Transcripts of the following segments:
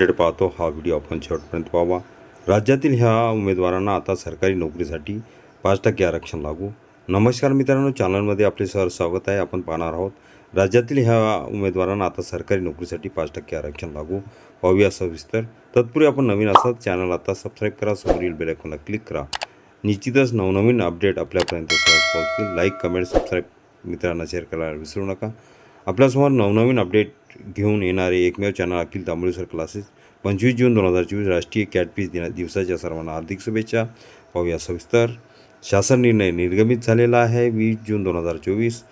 Update पाहतो. हा video आपण शेवटपर्यंत पाहावा. राज्यातील ह्या उमेदवारांना आता सरकारी नोकरीसाठी पाच टक्के आरक्षण लागू. नमस्कार मित्रांनो चॅनलमध्ये आपले सर स्वागत आहे. आपण पाहणार आहोत राज्यातील ह्या उमेदवारांना आता सरकारी नोकरीसाठी पाच टक्के आरक्षण लागू. पाहूया सविस्तर. तत्पूर्वी आपण नवीन असत चॅनल आता सबस्क्राईब करा. समोरील बेलायकॉनला क्लिक करा. निश्चितच नवनवीन अपडेट आपल्यापर्यंत सहज पोहोचतील. लाईक कमेंट सबस्क्राईब मित्रांना शेअर करायला विसरू नका. आपल्यासमोर नवनवीन अपडेट घेऊन येणारे एकमेव चॅनल अखिल तांबोळीसर क्लासेस पंचवीस जून दोन हजार चोवीस राष्ट्रीय कॅटपीस दिना दिवसाच्या सर्वांना हार्दिक शुभेच्छा. पाहूया सविस्तर. शासन निर्णय निर्गमित झालेला आहे. वीस जून दोन हजार चोवीस.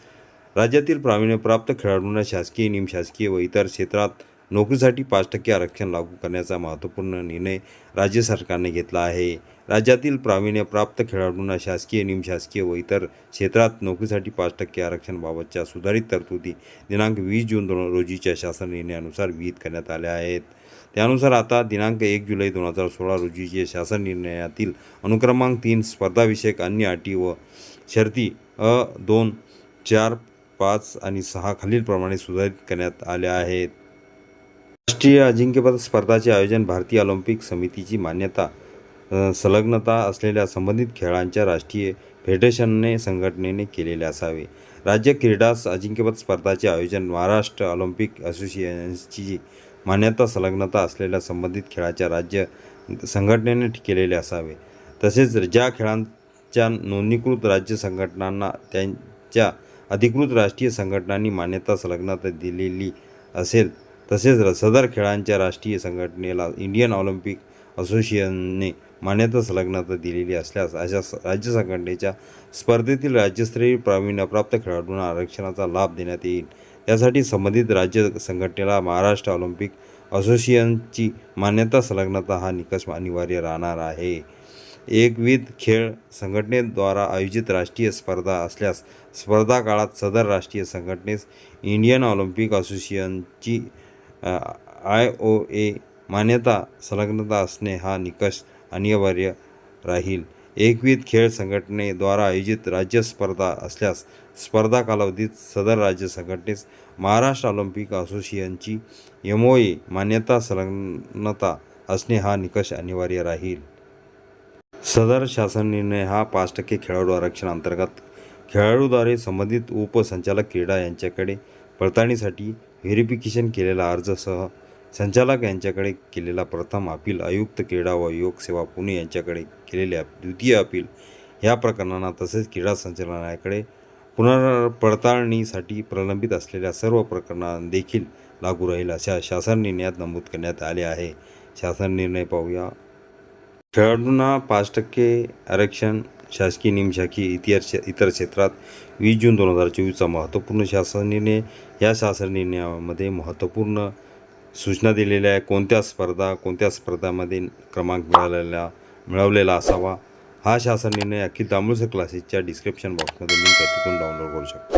राज्यातील प्रावीण्यप्राप्त खेळाडूंना शासकीय निमशासकीय व इतर क्षेत्रात नोकरीसाठी पाच टक्के आरक्षण लागू करण्याचा महत्त्वपूर्ण निर्णय राज्य सरकारने घेतला आहे. राज्यातील प्रावीण्यप्राप्त खेळाडूंना शासकीय निमशासकीय व इतर क्षेत्रात नोकरीसाठी पाच टक्के आरक्षणाबाबतच्या सुधारित तरतुदी दिनांक वीस जून दोन रोजीच्या शासन निर्णयानुसार विहित करण्यात आल्या आहेत. त्यानुसार आता दिनांक एक जुलै दोन हजार सोळा रोजीचे शासन निर्णयातील अनुक्रमांक तीन स्पर्धाविषयक अन्य अटी व शर्ती अ दोन चार पाच आणि सहा खालीलप्रमाणे सुधारित करण्यात आल्या आहेत. राष्ट्रीय अजिंक्यपद स्पर्धाचे आयोजन भारतीय ऑलिम्पिक समितीची मान्यता संलग्नता असलेल्या संबंधित खेळांच्या राष्ट्रीय फेडरेशनने संघटनेने केलेले असावे. राज्य क्रीडा अजिंक्यपद स्पर्धाचे आयोजन महाराष्ट्र ऑलिम्पिक असोसिएशनची मान्यता संलग्नता असलेल्या संबंधित खेळाच्या राज्य संघटनेने केलेले असावे. तसेच ज्या खेळांच्या नोंदणीकृत राज्य संघटनांना त्यांच्या अधिकृत राष्ट्रीय संघटनांनी मान्यता संलग्नता दिलेली असेल तसेच सदर खेळांच्या राष्ट्रीय संघटनेला इंडियन ऑलिम्पिक असोसिएशनने मान्यता संलग्नता दिलेली असल्यास अशा स- राज्य संघटनेच्या स्पर्धेतील राज्यस्तरीय प्रावीण्यप्राप्त खेळाडूंना आरक्षणाचा लाभ देण्यात येईल. यासाठी संबंधित राज्य संघटनेला महाराष्ट्र ऑलिम्पिक असोसिएशनची मान्यता संलग्नता हा निकष अनिवार्य राहणार आहे. एकविध खेळ संघटनेद्वारा आयोजित राष्ट्रीय स्पर्धा असल्यास स्पर्धा काळात सदर राष्ट्रीय संघटनेस इंडियन ऑलिम्पिक असोसिएशनची आय ओ ए मान्यता संलग्नता असणे हा निकष अनिवार्य राहील. एकविध खेळ संघटनेद्वारा आयोजित राज्य स्पर्धा असल्यास स्पर्धा कालावधीत सदर राज्य संघटनेस महाराष्ट्र ऑलिम्पिक असोसिएशनची एम ओ ए मान्यता संलग्नता असणे हा निकष अनिवार्य राहील. सदर शासन निर्णय हा पाच टक्के खेळाडू आरक्षण अंतर्गत खेळाडूद्वारे संबंधित उपसंचालक क्रीडा यांच्याकडे पडताळणीसाठी व्हेरिफिकेशन केलेला अर्जसह संचालक यांच्याकडे केलेला प्रथम अपील आयुक्त क्रीडा व योग सेवा पुणे यांच्याकडे केलेले द्वितीय अपील या प्रकरणांना तसेच क्रीडा संचालनालयाकडे पुनर्पडताळणीसाठी प्रलंबित असलेल्या सर्व प्रकरणांदेखील लागू राहील अशा शासन निर्णयात नमूद करण्यात आले आहे. शासन निर्णय पाहूया. खेळाडूंना पाच टक्के आरक्षण शासकीय निमशासकीय इतिहास इतर क्षेत्रात वीस जून दोन हजार चोवीसचा महत्त्वपूर्ण शासन निर्णय. या शासन निर्णयामध्ये महत्त्वपूर्ण सूचना दिलेल्या आहे कोणत्या स्पर्धा कोणत्या स्पर्धामध्ये क्रमांक मिळालेला मिळवलेला असावा? हा शासन निर्णय अखिल तांबुळसर क्लासेसच्या डिस्क्रिप्शन बॉक्समध्ये लिंक आहे. तिथून डाउनलोड करू शकता.